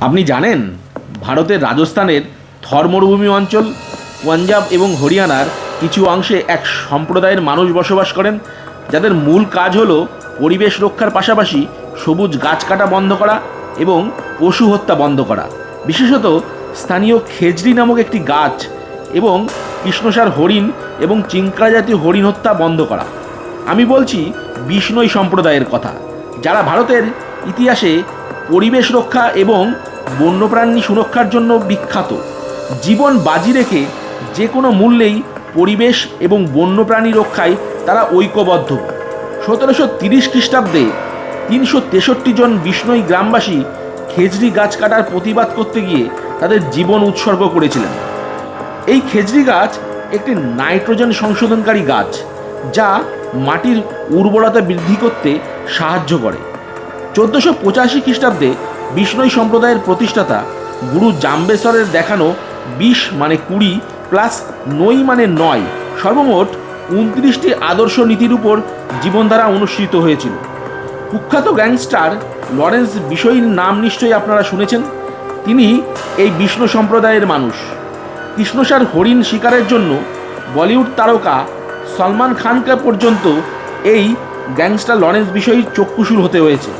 আপনি জানেন ভারতের রাজস্থানের থর মরুভূমি অঞ্চল, পাঞ্জাব এবং হরিয়ানার কিছু অংশে এক সম্প্রদায়ের মানুষ বসবাস করেন, যাদের মূল কাজ হলো পরিবেশ রক্ষার পাশাপাশি সবুজ গাছ কাটা বন্ধ করা এবং পশু হত্যা বন্ধ করা। বিশেষত স্থানীয় খেজরি নামক একটি গাছ এবং কৃষ্ণসার হরিণ এবং চিঙ্কা জাতীয় হরিণ হত্যা বন্ধ করা। আমি বলছি বিষ্ণই সম্প্রদায়ের কথা, যারা ভারতের ইতিহাসে পরিবেশ রক্ষা এবং বন্যপ্রাণী সুরক্ষার জন্য বিখ্যাত। জীবন বাজি রেখে যে কোনো মূল্যেই পরিবেশ এবং বন্যপ্রাণী রক্ষায় তারা ঐক্যবদ্ধ। সতেরোশো তিরিশ খ্রিস্টাব্দে তিনশো তেষট্টি জন বিষ্ণই গ্রামবাসী খেজড়ি গাছ কাটার প্রতিবাদ করতে গিয়ে তাদের জীবন উৎসর্গ করেছিলেন। এই খেজড়ি গাছ একটি নাইট্রোজেন সংশোধনকারী গাছ, যা মাটির উর্বরতা বৃদ্ধি করতে সাহায্য করে। চোদ্দোশো পঁচাশি খ্রিস্টাব্দে বিষ্ণই সম্প্রদায়ের প্রতিষ্ঠাতা গুরু জাম্বেশ্বরের দেখানো বিশ মানে কুড়ি প্লাস নই মানে নয় সর্বমোট উনত্রিশটি আদর্শ নীতির উপর জীবনধারা অনুষ্ঠিত হয়েছিল। কুখ্যাত গ্যাংস্টার লরেন্স বিষয়ীর নাম নিশ্চয়ই আপনারা শুনেছেন। তিনি এই বিষ্ণু সম্প্রদায়ের মানুষ। কৃষ্ণসার হরিণ শিকারের জন্য বলিউড তারকা সলমান খানকে পর্যন্ত এই গ্যাংস্টার লরেন্স বিষয়ীর চক্ষুসুর হতে হয়েছে।